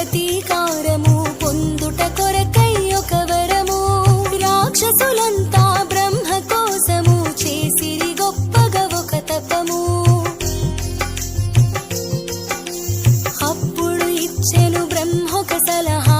ప్రతీకారము పొందుట కొరకై ఒక వరము. రాక్షసులంతా బ్రహ్మ కోసము చేసిరి గొప్పగా ఒక తపము. అప్పుడు ఇచ్చెను బ్రహ్మొక సలహా